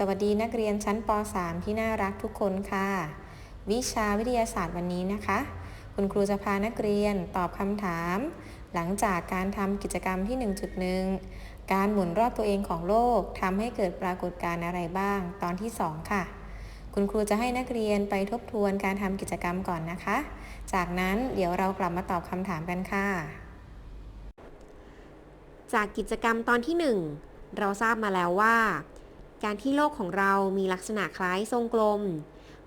สวัสดีนักเรียนชั้นป .3 ที่น่ารักทุกคนค่ะ วิชาวิทยาศาสตร์วันนี้นะคะ คุณครูจะพานักเรียนตอบคำถาม หลังจากการทำกิจกรรมที่ 1.1 การหมุนรอบตัวเองของโลกทำให้เกิดปรากฏการณ์อะไรบ้าง ตอนที่ 2 ค่ะ คุณครูจะให้นักเรียนไปทบทวนการทำกิจกรรมก่อนนะคะ จากนั้นเดี๋ยวเรากลับมาตอบคำถามกันค่ะ จากกิจกรรมตอนที่ 1 เราทราบมาแล้วว่า การที่โลกของเรามีลักษณะคล้ายทรงกลม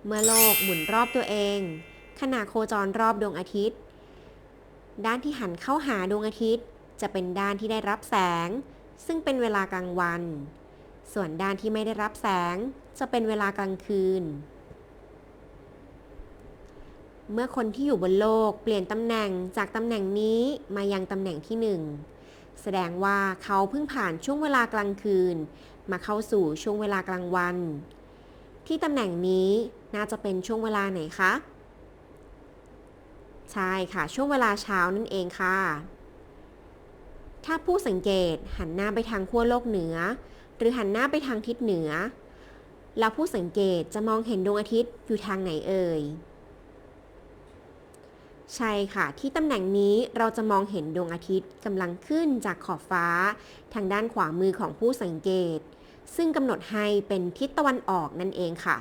เมื่อโลกหมุนรอบตัวเอง ขณะโคจรรอบดวงอาทิตย์ ด้านที่หันเข้าหาดวงอาทิตย์ จะเป็นด้านที่ได้รับแสง ซึ่งเป็นเวลากลางวัน ส่วนด้านที่ไม่ได้รับแสง จะเป็นเวลากลางคืน เมื่อคนที่อยู่บนโลกเปลี่ยนตำแหน่งจากตำแหน่งนี้มายังตำแหน่งที่หนึ่งแสดงว่าเขาเพิ่งผ่านช่วงเวลากลางคืน มาเข้าสู่ช่วงเวลากลางวัน ที่ตำแหน่งนี้น่าจะเป็นช่วงเวลาไหนคะ ใช่ค่ะ ช่วงเวลาเช้านั่นเองค่ะ ถ้าผู้สังเกตหันหน้าไปทางขั้วโลกเหนือ หรือหันหน้าไปทางทิศเหนือ แล้วผู้สังเกตจะมองเห็นดวงอาทิตย์อยู่ทางไหนเอ่ยใช่ค่ะ ที่ตำแหน่งนี้เราจะมองเห็นดวงอาทิตย์กำลังขึ้นจากขอบฟ้า ทางด้านขวามือของผู้สังเกต ซึ่งกำหนดให้เป็นทิศตะวันออกนั่นเองค่ะ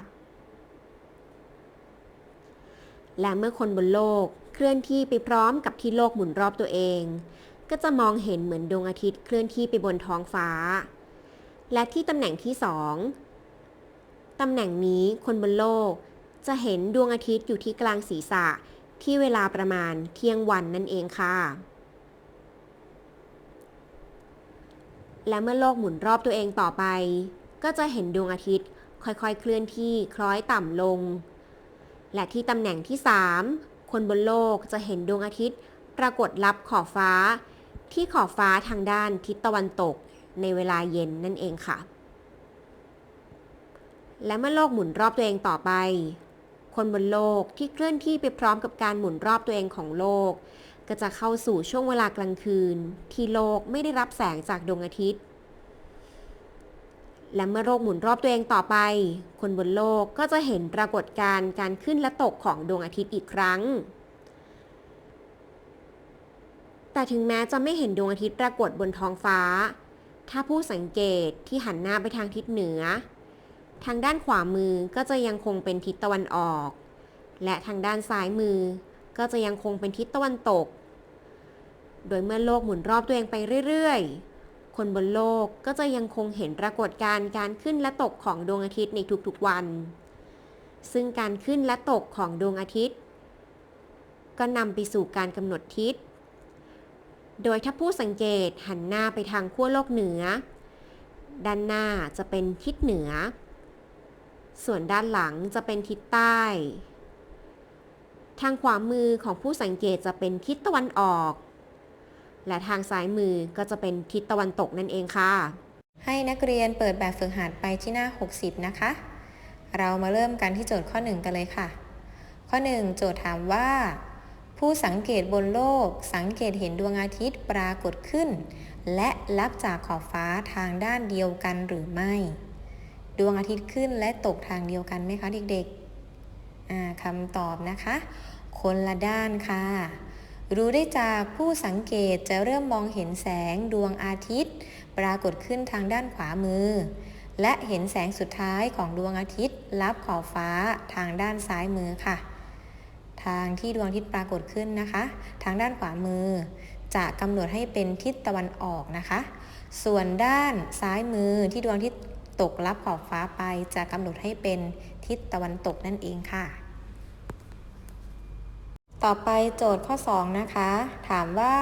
และเมื่อคนบนโลกเคลื่อนที่ไปพร้อมกับที่โลกหมุนรอบตัวเอง ก็จะมองเห็นเหมือนดวงอาทิตย์เคลื่อนที่ไปบนท้องฟ้า และที่ตำแหน่งที่สองตำแหน่งนี้คนบนโลกจะเห็นดวงอาทิตย์อยู่ที่กลางศีรษะที่เวลาประมาณเที่ยงวันนั่นเองค่ะ และเมื่อโลกหมุนรอบตัวเองต่อไป ก็จะเห็นดวงอาทิตย์ค่อยๆ เคลื่อนที่คล้อยต่ำลง และที่ตำแหน่งที่ 3 คนบนโลกจะเห็นดวงอาทิตย์ ปรากฏลับขอบฟ้า ที่ขอบฟ้าทางด้านทิศตะวันตก ในเวลาเย็นนั่นเองค่ะ และเมื่อโลกหมุนรอบตัวเองต่อไป คนบนโลกที่เคลื่อนที่ไปพร้อมกับการหมุนรอบตัวเองของโลก ก็จะเข้าสู่ช่วงเวลากลางคืน ที่โลกไม่ได้รับแสงจากดวงอาทิตย์ และเมื่อโลกหมุนรอบตัวเองต่อไป คนบนโลกก็จะเห็นปรากฏการณ์การขึ้นและตกของดวงอาทิตย์อีกครั้ง แต่ถึงแม้จะไม่เห็นดวงอาทิตย์ปรากฏบนท้องฟ้า ถ้าผู้สังเกตที่หันหน้าไปทางทิศเหนือ ทางด้านขวามือก็จะยังคงเป็นทิศตะวันออก และทางด้านซ้ายมือก็จะยังคงเป็นทิศตะวันตก โดยเมื่อโลกหมุนรอบตัวเองไปเรื่อยๆ คนบนโลกก็จะยังคงเห็นปรากฏการณ์การขึ้นและตกของดวงอาทิตย์ในทุกๆวัน ซึ่งการขึ้นและตกของดวงอาทิตย์ ก็นำไปสู่การกำหนดทิศ โดยถ้าผู้สังเกตหันหน้าไปทางขั้วโลกเหนือ ด้านหน้าจะเป็นทิศเหนือ ส่วนด้านหลังจะเป็นทิศใต้ทางขวามือของผู้สังเกตจะเป็นทิศตะวันออก และทางซ้ายมือก็จะเป็นทิศตะวันตกนั่นเองค่ะ ให้นักเรียนเปิดแบบฝึกหัดไปที่หน้า 60 นะคะ เรามาเริ่มกันที่โจทย์ข้อ 1 กันเลยค่ะ ข้อ 1 โจทย์ถามว่า ผู้สังเกตบนโลก สังเกตเห็นดวงอาทิตย์ปรากฏขึ้น และลับจากขอบฟ้าทางด้านเดียวกันหรือไม่ ดวงอาทิตย์ขึ้นและตกทางเดียวกันไหมคะเด็กๆคำตอบนะคะ คนละด้านค่ะ รู้ได้จากผู้สังเกตจะเริ่มมองเห็นแสงดวงอาทิตย์ ปรากฏขึ้นทางด้านขวามือ และเห็นแสงสุดท้ายของดวงอาทิตย์ลับขอบฟ้าทางด้านซ้ายมือค่ะ ทางที่ดวงอาทิตย์ปรากฏขึ้นนะคะ ทางด้านขวามือ จะกำหนดให้เป็นทิศตะวันออกนะคะ ส่วนด้านซ้ายมือที่ดวงอาทิตย์ตกลับขอบฟ้าไปจะกำหนดให้เป็นทิศตะวันตกนั่นเองค่ะ ต่อไปโจทย์ข้อ 2 นะคะ ถามว่า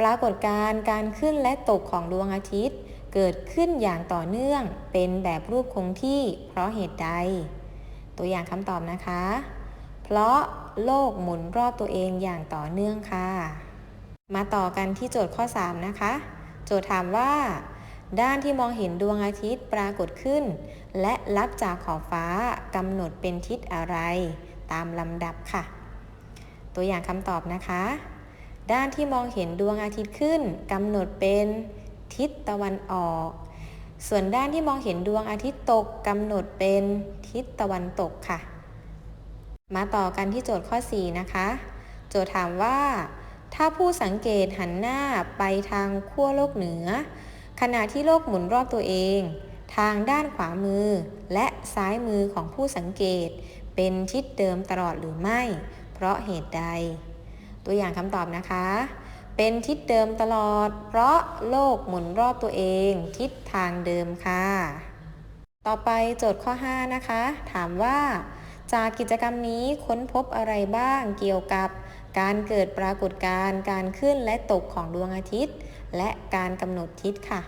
ปรากฏการณ์การขึ้นและตกของดวงอาทิตย์ เกิดขึ้นอย่างต่อเนื่อง เป็นแบบรูปคงที่ เพราะเหตุใด ตัวอย่างคำตอบนะคะ เพราะโลกหมุนรอบตัวเองอย่างต่อเนื่องค่ะ มาต่อกันที่โจทย์ข้อ 3 นะคะ โจทย์ถามว่า ด้านที่มองเห็นดวงอาทิตย์ปรากฏขึ้น และลับจากขอบฟ้ากำหนดเป็นทิศอะไร ตามลำดับค่ะ ตัวอย่างคำตอบนะคะ ด้านที่มองเห็นดวงอาทิตย์ขึ้นกำหนดเป็นทิศตะวันออก ส่วนด้านที่มองเห็นดวงอาทิตย์ตกกำหนดเป็นทิศตะวันตกค่ะ มาต่อกันที่โจทย์ข้อ 4 นะคะ โจทย์ถามว่า ถ้าผู้สังเกตหันหน้าไปทางขั้วโลกเหนือ ขณะที่โลกหมุนรอบตัวเอง ทางด้านขวามือและซ้ายมือของผู้สังเกต เป็นทิศเดิมตลอดหรือไม่ เพราะเหตุใด ตัวอย่างคำตอบนะคะ เป็นทิศเดิมตลอด เพราะโลกหมุนรอบตัวเอง ทิศทางเดิมค่ะ ต่อไปโจทย์ข้อ 5 นะคะ ถามว่า จากกิจกรรมนี้ค้นพบอะไรบ้างเกี่ยวกับการเกิดปรากฏการณ์การขึ้นและตกของดวงอาทิตย์ และการกำหนดทิศค่ะ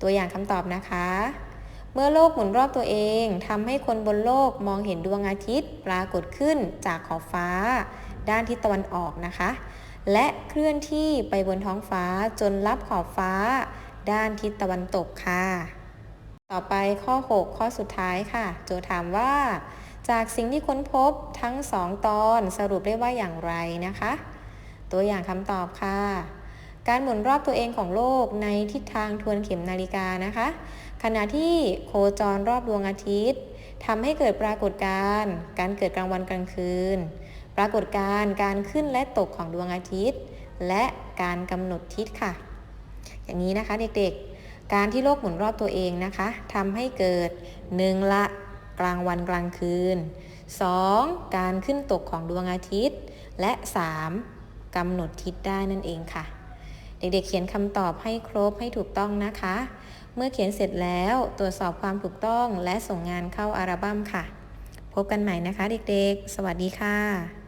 ตัวอย่างคำตอบนะคะ เมื่อโลกหมุนรอบตัวเองทำให้คนบนโลกมองเห็นดวงอาทิตย์ปรากฏขึ้นจากขอบฟ้า ด้านทิศตะวันออกนะคะ และเคลื่อนที่ไปบนท้องฟ้าจนรับขอบฟ้า ด้านทิศตะวันตกค่ะ ต่อไปข้อ 6 ข้อสุดท้ายค่ะ โจถามว่า จากสิ่งที่ค้นพบทั้ง 2 ตอนสรุปได้ว่าอย่างไรนะคะ ตัวอย่างคำตอบค่ะ การหมุนรอบตัวเองของโลกในทิศทางทวนเข็มนาฬิกานะคะ ขณะที่โคจรรอบดวงอาทิตย์ทำให้เกิดปรากฏการณ์การเกิดกลางวันกลางคืน ปรากฏการณ์การขึ้นและตกของดวงอาทิตย์ และการกำหนดทิศค่ะ อย่างนี้นะคะเด็กๆ การที่โลกหมุนรอบตัวเองนะคะทำให้เกิด 1. ละกลางวันกลางคืน 2. การขึ้นตกของดวงอาทิตย์ และ 3. กำหนดทิศได้นั่นเองค่ะ เด็กๆเขียนคำตอบให้ครบให้ถูกต้องนะคะ เมื่อเขียนเสร็จแล้วตรวจสอบความถูกต้องและส่งงานเข้าอัลบั้มค่ะ พบกันใหม่นะคะเด็กๆ สวัสดีค่ะ